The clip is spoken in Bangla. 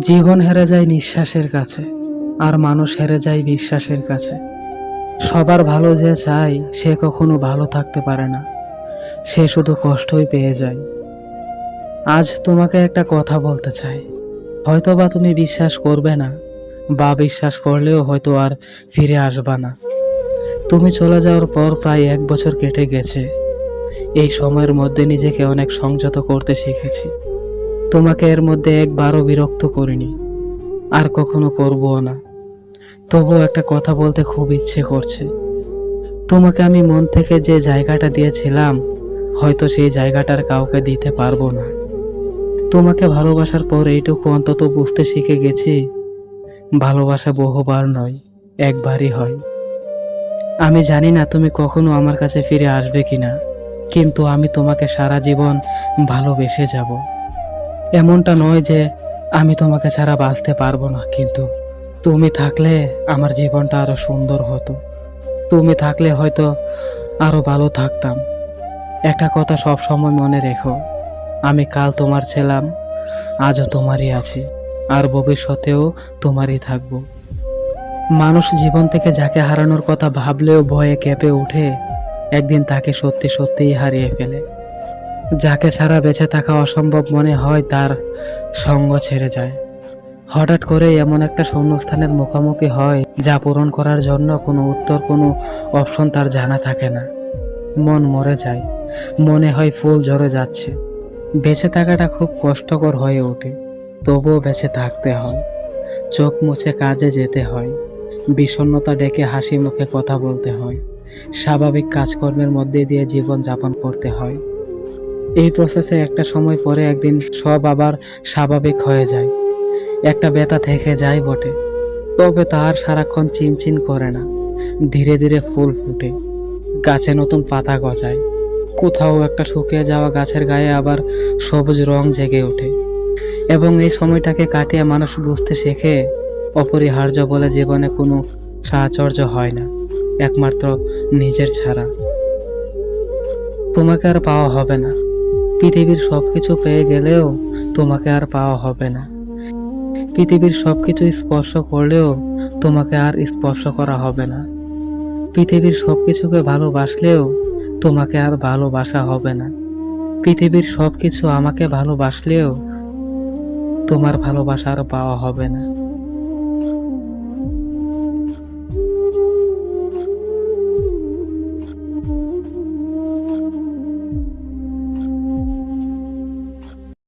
জীবন হেরে যায় নিঃশ্বাসের কাছে, আর মানুষ হেরে যায় বিশ্বাসের কাছে। সবার ভালো যে চায়, সে কখনো ভালো থাকতে পারে না। সে শুধু কষ্টই পেয়ে যায়। আজ তোমাকে একটা কথা বলতে চাই। হয়তো বা তুমি বিশ্বাস করবে না, বা বিশ্বাস করলেও হয়তো আর ফিরে আসবা না। তুমি চলে যাওয়ার পর প্রায় এক বছর কেটে গেছে। এই সময়ের মধ্যে নিজেকে অনেক সংযত করতে শিখেছি। তোমাকে এর মধ্যে একবারও বিরক্ত করিনি। আর কখনো করবও না। তবুও একটা কথা বলতে খুব ইচ্ছে করছে। তোমাকে আমি মন থেকে যে জায়গাটা দিয়েছিলাম, হয়তো সেই জায়গাটার কাউকে দিতে পারব না। তোমাকে ভালোবাসার পর এইটুকু অন্তত বুঝতে শিখে গেছি, ভালোবাসা বহুবার নয়, একবারই হয়। আমি জানি না তুমি কখনো আমার কাছে ফিরে আসবে কিনা, কিন্তু আমি তোমাকে সারা জীবন ভালোবেসে যাব। এমনটা নয় যে আমি তোমাকে ছাড়া বাঁচতে পারব না, কিন্তু তুমি থাকলে আমার জীবনটা আরও সুন্দর হতো। তুমি থাকলে হয়তো আরও ভালো থাকতাম। একটা কথা সব সময় মনে রেখো, আমি কাল তোমার ছিলাম, আজও তোমারই আছি, আর ভবিষ্যতেও তোমারই থাকব। মানুষ জীবন থেকে যাকে হারানোর কথা ভাবলেও ভয়ে কেঁপে উঠে একদিন তাকে সত্যি সত্যিই হারিয়ে ফেলে। যাকে ছাড়া বেঁচে থাকা অসম্ভব মনে হয় তার সঙ্গ ছেড়ে যায়। হঠাৎ করে এমন একটা শূন্যস্থানের মুখোমুখি হয় যা পূরণ করার জন্য কোনো উত্তর, কোনো অপশন তার জানা থাকে না। মন মরে যায়, মনে হয় ফুল ঝরে যাচ্ছে। বেঁচে থাকাটা খুব কষ্টকর হয়ে ওঠে, তবুও বেঁচে থাকতে হয়। চোখ মুছে কাজে যেতে হয়। বিষণ্ণতা ডেকে হাসি মুখে কথা বলতে হয়। স্বাভাবিক কাজকর্মের মধ্যে দিয়ে জীবন যাপন করতে হয়। এই প্রসেসে একটা সময় পরে একদিন সব আবার স্বাভাবিক হয়ে যায়। একটা ব্যথা থেকে যায় বটে। তবে তার সারাক্ষণ চিনচিন করে না। ধীরে ধীরে ফুল ফুটে। গাছে নতুন পাতা গজায়। কোথাও একটা শুকিয়ে যাওয়া গাছের গায়ে আবার সবুজ রং জেগে ওঠে। এবং এই সময়টাকে কাটিয়ে মানুষ বুঝতে শেখে অপরিহার্য বলে জীবনে কোনো সাহচর্য হয় না, একমাত্র নিজের ছাড়া। তোমাকে আর পাওয়া হবে না। পৃথিবীর সবকিছু পেয়ে গেলেও তোমাকে আর পাওয়া হবে না। পৃথিবীর সবকিছু স্পর্শ করলেও তোমাকে আর স্পর্শ করা হবে না। পৃথিবীর সবকিছুকে ভালোবাসলেও তোমাকে আর ভালোবাসা হবে না। পৃথিবীর সবকিছু আমাকে ভালোবাসলেও তোমার ভালোবাসা আর পাওয়া হবে না।